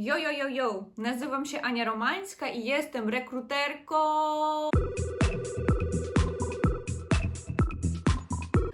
Jo, jo, jo, jo, nazywam się Ania Romańska i jestem rekruterką.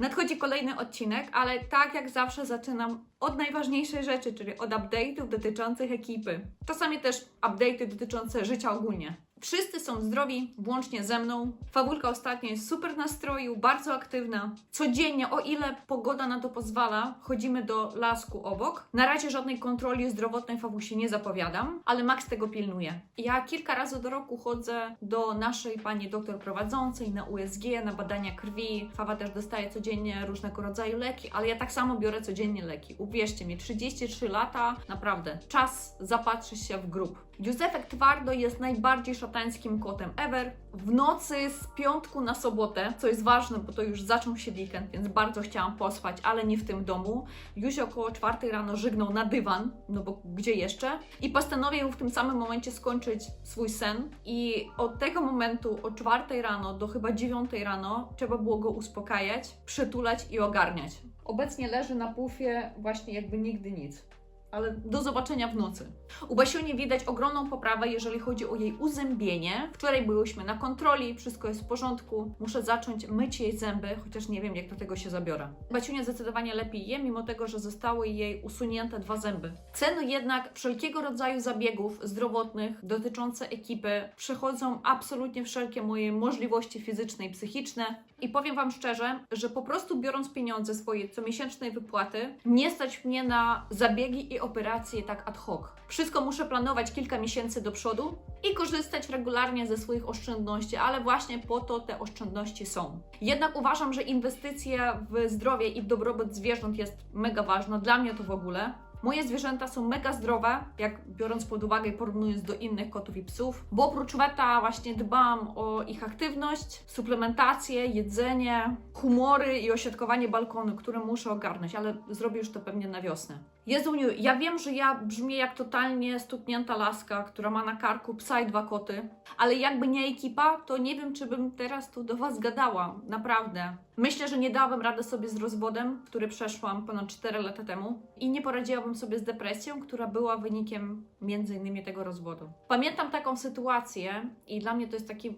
Nadchodzi kolejny odcinek, ale tak jak zawsze zaczynam od najważniejszej rzeczy, czyli od update'ów dotyczących ekipy. Czasami też update'y dotyczące życia ogólnie. Wszyscy są zdrowi, włącznie ze mną. Fabulka ostatnio jest super nastroju, bardzo aktywna. Codziennie, o ile pogoda na to pozwala, chodzimy do lasku obok. Na razie żadnej kontroli zdrowotnej Fawusi nie zapowiadam, ale Max tego pilnuje. Ja kilka razy do roku chodzę do naszej pani doktor prowadzącej na USG, na badania krwi. Fawa też dostaje codziennie różnego rodzaju leki, ale ja tak samo biorę codziennie leki. Uwierzcie mi, 33 lata, naprawdę, czas zapatrzyć się w grób. Józefek Twardo jest najbardziej szatańskim kotem ever. W nocy z piątku na sobotę, co jest ważne, bo to już zaczął się weekend, więc bardzo chciałam pospać, ale nie w tym domu. Józio około czwartej rano żygnął na dywan, no bo gdzie jeszcze? I postanowił w tym samym momencie skończyć swój sen. I od tego momentu, od czwartej rano do chyba dziewiątej rano, trzeba było go uspokajać, przytulać i ogarniać. Obecnie leży na pufie właśnie jakby nigdy nic ale do zobaczenia w nocy. U Basiuni widać ogromną poprawę, jeżeli chodzi o jej uzębienie. Wczoraj byłyśmy na kontroli, wszystko jest w porządku. Muszę zacząć myć jej zęby, chociaż nie wiem, jak do tego się zabiorę. Basiunia zdecydowanie lepiej je, mimo tego, że zostały jej usunięte dwa zęby. Ceny jednak wszelkiego rodzaju zabiegów zdrowotnych dotyczące ekipy przechodzą absolutnie wszelkie moje możliwości fizyczne i psychiczne. I powiem Wam szczerze, że po prostu biorąc pieniądze swojej comiesięcznej wypłaty, nie stać mnie na zabiegi i operacje tak ad hoc. Wszystko muszę planować kilka miesięcy do przodu i korzystać regularnie ze swoich oszczędności, ale właśnie po to te oszczędności są. Jednak uważam, że inwestycja w zdrowie i w dobrobyt zwierząt jest mega ważna, dla mnie to w ogóle. Moje zwierzęta są mega zdrowe, jak biorąc pod uwagę i porównując do innych kotów i psów, bo oprócz weta właśnie dbam o ich aktywność, suplementację, jedzenie, humory i osiadkowanie balkonu, które muszę ogarnąć, ale zrobię już to pewnie na wiosnę. Jezuniu, ja wiem, że ja brzmię jak totalnie stuknięta laska, która ma na karku psa i dwa koty, ale jakby nie ekipa, to nie wiem, czy bym teraz tu do Was gadała, naprawdę. Myślę, że nie dałabym rady sobie z rozwodem, który przeszłam ponad 4 lata temu i nie poradziłabym sobie z depresją, która była wynikiem między innymi tego rozwodu. Pamiętam taką sytuację i dla mnie to jest taki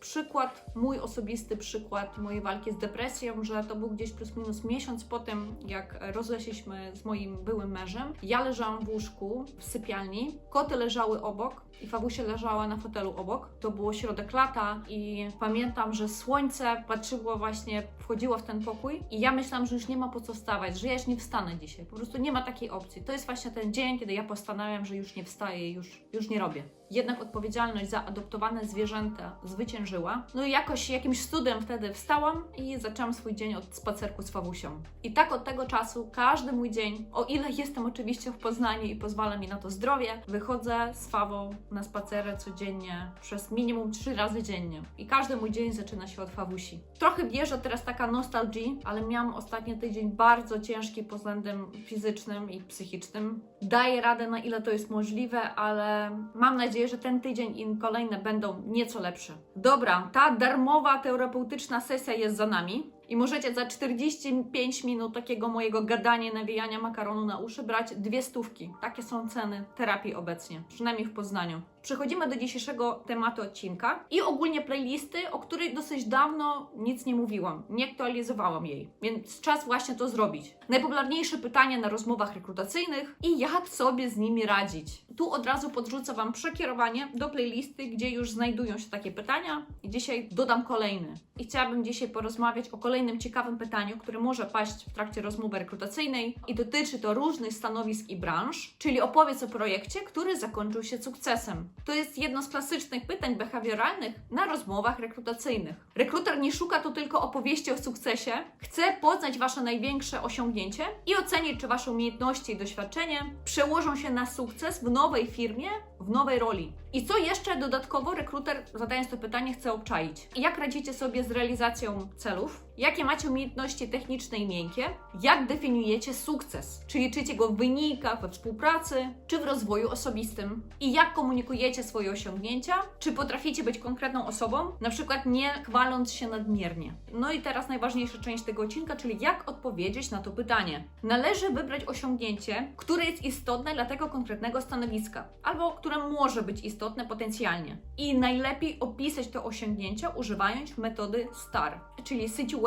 przykład, mój osobisty przykład mojej walki z depresją, że to był gdzieś plus minus miesiąc po tym, jak rozeszliśmy z moim byłym mężem. Ja leżałam w łóżku w sypialni, koty leżały obok i Fawusia leżała na fotelu obok. To było środek lata i pamiętam, że słońce patrzyło właśnie, wchodziło w ten pokój i ja myślałam, że już nie ma po co wstawać, że ja już nie wstanę dzisiaj. Po prostu nie ma takiej opcji. To jest właśnie ten dzień, kiedy ja postanawiam, że już nie wstaję, już, już nie robię. Jednak odpowiedzialność za adoptowane zwierzęta zwyciężyła. No i jakoś jakimś cudem wtedy wstałam i zaczęłam swój dzień od spacerku z Fawusią. I tak od tego czasu każdy mój dzień, o ile jestem oczywiście w Poznaniu i pozwala mi na to zdrowie, wychodzę z Fawą na spacerę codziennie przez minimum trzy razy dziennie. I każdy mój dzień zaczyna się od Fawusi. Trochę wjeżdża teraz taka nostalgia, ale miałam ostatni tydzień bardzo ciężki pod względem fizycznym i psychicznym. Daję radę na ile to jest możliwe, ale mam nadzieję, że ten tydzień i kolejne będą nieco lepsze. Dobra, ta darmowa terapeutyczna sesja jest za nami. I możecie za 45 minut takiego mojego gadania, nawijania makaronu na uszy brać dwie stówki. Takie są ceny terapii obecnie, przynajmniej w Poznaniu. Przechodzimy do dzisiejszego tematu odcinka i ogólnie playlisty, o której dosyć dawno nic nie mówiłam, nie aktualizowałam jej, więc czas właśnie to zrobić. Najpopularniejsze pytania na rozmowach rekrutacyjnych i jak sobie z nimi radzić. Tu od razu podrzucę Wam przekierowanie do playlisty, gdzie już znajdują się takie pytania i dzisiaj dodam kolejny. I chciałabym dzisiaj porozmawiać o kolejnym ciekawym pytaniu, które może paść w trakcie rozmowy rekrutacyjnej i dotyczy to różnych stanowisk i branż, czyli opowiedz o projekcie, który zakończył się sukcesem. To jest jedno z klasycznych pytań behawioralnych na rozmowach rekrutacyjnych. Rekruter nie szuka tu tylko opowieści o sukcesie, chce poznać Wasze największe osiągnięcie i ocenić, czy Wasze umiejętności i doświadczenie przełożą się na sukces w nowej firmie, w nowej roli. I co jeszcze dodatkowo rekruter, zadając to pytanie, chce obczaić? Jak radzicie sobie z realizacją celów? Jakie macie umiejętności techniczne i miękkie, jak definiujecie sukces, czy liczycie go w wynikach, we współpracy, czy w rozwoju osobistym i jak komunikujecie swoje osiągnięcia, czy potraficie być konkretną osobą, na przykład nie chwaląc się nadmiernie. No i teraz najważniejsza część tego odcinka, czyli jak odpowiedzieć na to pytanie. Należy wybrać osiągnięcie, które jest istotne dla tego konkretnego stanowiska, albo które może być istotne potencjalnie. I najlepiej opisać to osiągnięcie używając metody STAR, czyli Situation,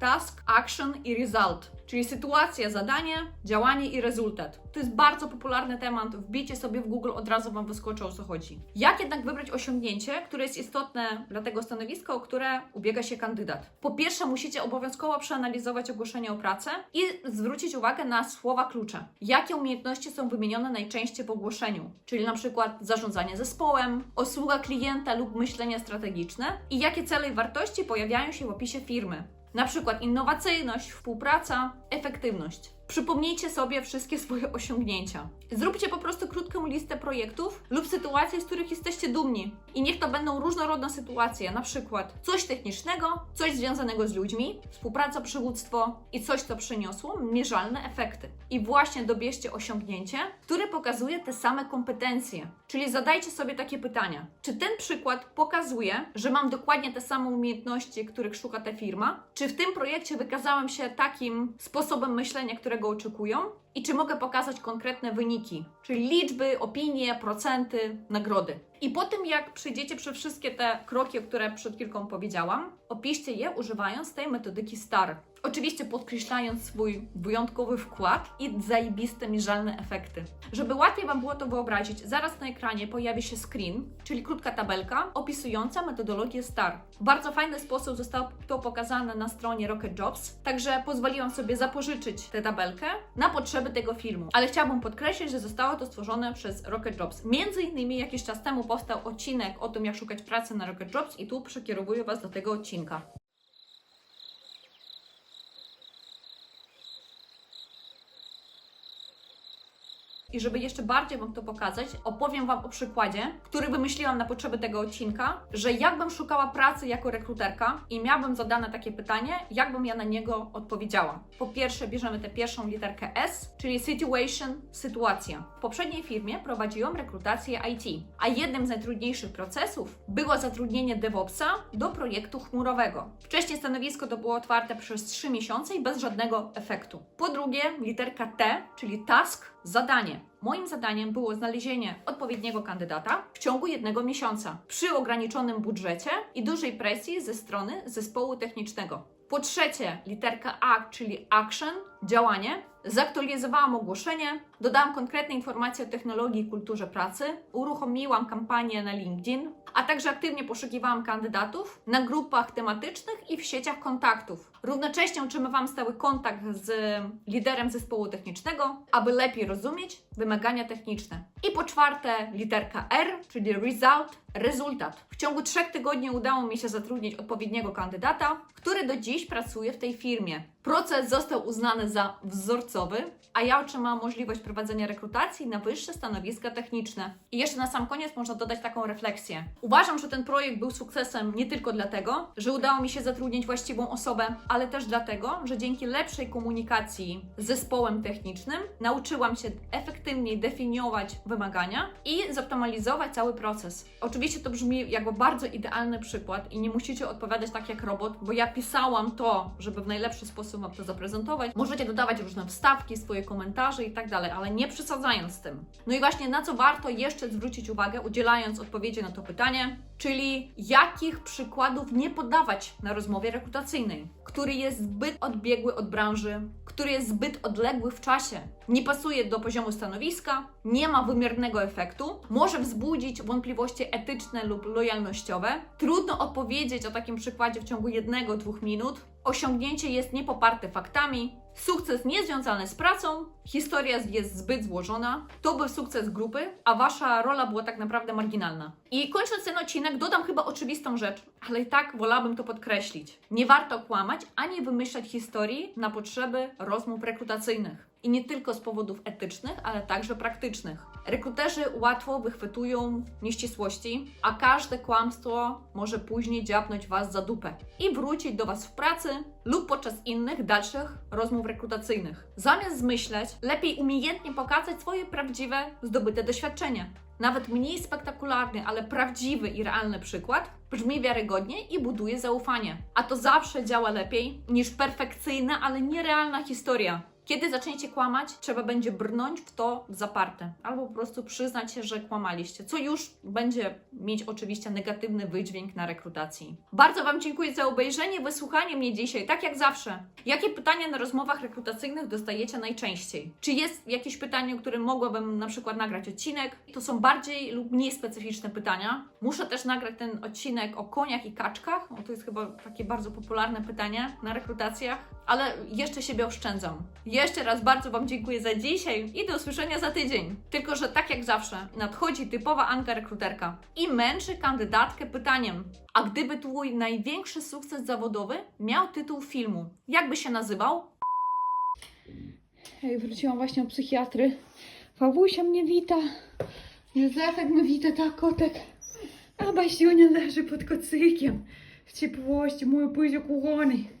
Task, Action i Result, czyli sytuacja, zadanie, działanie i rezultat. To jest bardzo popularny temat, wbijcie sobie w Google, od razu Wam wyskoczy o co chodzi. Jak jednak wybrać osiągnięcie, które jest istotne dla tego stanowiska, o które ubiega się kandydat? Po pierwsze, musicie obowiązkowo przeanalizować ogłoszenie o pracę i zwrócić uwagę na słowa klucze. Jakie umiejętności są wymienione najczęściej w ogłoszeniu? Czyli na przykład zarządzanie zespołem, obsługa klienta lub myślenie strategiczne i jakie cele i wartości pojawiają się w opisie firmy. Na przykład innowacyjność, współpraca, efektywność. Przypomnijcie sobie wszystkie swoje osiągnięcia. Zróbcie po prostu krótką listę projektów lub sytuacji, z których jesteście dumni. I niech to będą różnorodne sytuacje, na przykład coś technicznego, coś związanego z ludźmi, współpraca, przywództwo i coś, co przyniosło mierzalne efekty. I właśnie dobierzcie osiągnięcie, które pokazuje te same kompetencje. Czyli zadajcie sobie takie pytania. Czy ten przykład pokazuje, że mam dokładnie te same umiejętności, których szuka ta firma? Czy w tym projekcie wykazałem się takim sposobem myślenia, którego oczekują? I czy mogę pokazać konkretne wyniki, czyli liczby, opinie, procenty, nagrody. I po tym, jak przejdziecie przez wszystkie te kroki, które przed chwilką powiedziałam, opiszcie je używając tej metodyki STAR. Oczywiście podkreślając swój wyjątkowy wkład i zajebiste, mierzalne efekty. Żeby łatwiej Wam było to wyobrazić, zaraz na ekranie pojawi się screen, czyli krótka tabelka opisująca metodologię STAR. W bardzo fajny sposób zostało to pokazane na stronie Rocket Jobs, także pozwoliłam sobie zapożyczyć tę tabelkę na potrzeby tego filmu. Ale chciałabym podkreślić, że zostało to stworzone przez Rocket Jobs. Między innymi jakiś czas temu powstał odcinek o tym, jak szukać pracy na Rocket Jobs i tu przekierowuję Was do tego odcinka. I żeby jeszcze bardziej Wam to pokazać, opowiem Wam o przykładzie, który wymyśliłam na potrzeby tego odcinka, że jakbym szukała pracy jako rekruterka i miałabym zadane takie pytanie, jakbym ja na niego odpowiedziała. Po pierwsze, bierzemy tę pierwszą literkę S, czyli situation, sytuacja. W poprzedniej firmie prowadziłam rekrutację IT, a jednym z najtrudniejszych procesów było zatrudnienie DevOpsa do projektu chmurowego. Wcześniej stanowisko to było otwarte przez 3 miesiące i bez żadnego efektu. Po drugie, literka T, czyli task, zadanie. Moim zadaniem było znalezienie odpowiedniego kandydata w ciągu jednego miesiąca przy ograniczonym budżecie i dużej presji ze strony zespołu technicznego. Po trzecie, literka A, czyli action, działanie. Zaktualizowałam ogłoszenie, dodałam konkretne informacje o technologii i kulturze pracy, uruchomiłam kampanię na LinkedIn, a także aktywnie poszukiwałam kandydatów na grupach tematycznych i w sieciach kontaktów. Równocześnie utrzymywałam stały kontakt z liderem zespołu technicznego, aby lepiej rozumieć wymagania techniczne. I po czwarte, literka R, czyli result, rezultat. W ciągu trzech tygodni udało mi się zatrudnić odpowiedniego kandydata, który do dziś pracuje w tej firmie. Proces został uznany za wzorcowy, a ja otrzymałam możliwość prowadzenia rekrutacji na wyższe stanowiska techniczne. I jeszcze na sam koniec można dodać taką refleksję. Uważam, że ten projekt był sukcesem nie tylko dlatego, że udało mi się zatrudnić właściwą osobę, ale też dlatego, że dzięki lepszej komunikacji z zespołem technicznym nauczyłam się efektywniej definiować wymagania i zoptymalizować cały proces. Oczywiście to brzmi jakby bardzo idealny przykład i nie musicie odpowiadać tak jak robot, bo ja pisałam to, żeby w najlepszy sposób Wam to zaprezentować. Możecie dodawać różne wstawki, swoje komentarze i tak dalej, ale nie przesadzając z tym. No i właśnie na co warto jeszcze zwrócić uwagę, udzielając odpowiedzi na to pytanie, czyli jakich przykładów nie podawać na rozmowie rekrutacyjnej, który jest zbyt odbiegły od branży, który jest zbyt odległy w czasie, nie pasuje do poziomu stanowiska, nie ma wymiernego efektu, może wzbudzić wątpliwości etyczne lub lojalnościowe. Trudno opowiedzieć o takim przykładzie w ciągu jednego, dwóch minut. Osiągnięcie jest niepoparte faktami, Sukces niezwiązany z pracą, historia jest zbyt złożona, to był sukces grupy, a wasza rola była tak naprawdę marginalna. I kończąc ten odcinek, dodam chyba oczywistą rzecz, ale i tak wolałabym to podkreślić. Nie warto kłamać ani wymyślać historii na potrzeby rozmów rekrutacyjnych. I nie tylko z powodów etycznych, ale także praktycznych. Rekruterzy łatwo wychwytują nieścisłości, a każde kłamstwo może później dziabnąć Was za dupę i wrócić do Was w pracy lub podczas innych dalszych rozmów rekrutacyjnych. Zamiast zmyśleć, lepiej umiejętnie pokazać swoje prawdziwe, zdobyte doświadczenie. Nawet mniej spektakularny, ale prawdziwy i realny przykład brzmi wiarygodnie i buduje zaufanie. A to zawsze działa lepiej niż perfekcyjna, ale nierealna historia. Kiedy zaczniecie kłamać, trzeba będzie brnąć w to zaparte, albo po prostu przyznać się, że kłamaliście, co już będzie mieć oczywiście negatywny wydźwięk na rekrutacji. Bardzo Wam dziękuję za obejrzenie, wysłuchanie mnie dzisiaj, tak jak zawsze. Jakie pytania na rozmowach rekrutacyjnych dostajecie najczęściej? Czy jest jakieś pytanie, o którym mogłabym na przykład nagrać odcinek? To są bardziej lub mniej specyficzne pytania. Muszę też nagrać ten odcinek o koniach i kaczkach, bo to jest chyba takie bardzo popularne pytanie na rekrutacjach, ale jeszcze siebie oszczędzam. Jeszcze raz bardzo Wam dziękuję za dzisiaj i do usłyszenia za tydzień. Tylko, że tak jak zawsze, nadchodzi typowa Anka rekruterka i męczy kandydatkę pytaniem: A gdyby Twój największy sukces zawodowy miał tytuł filmu, jak by się nazywał? Hej, wróciłam właśnie od psychiatry. Fawusia mnie wita. Józefek mnie wita, tak, kotek. A Basiunia leży pod kocykiem. W ciepłości, mój pyziu kochany.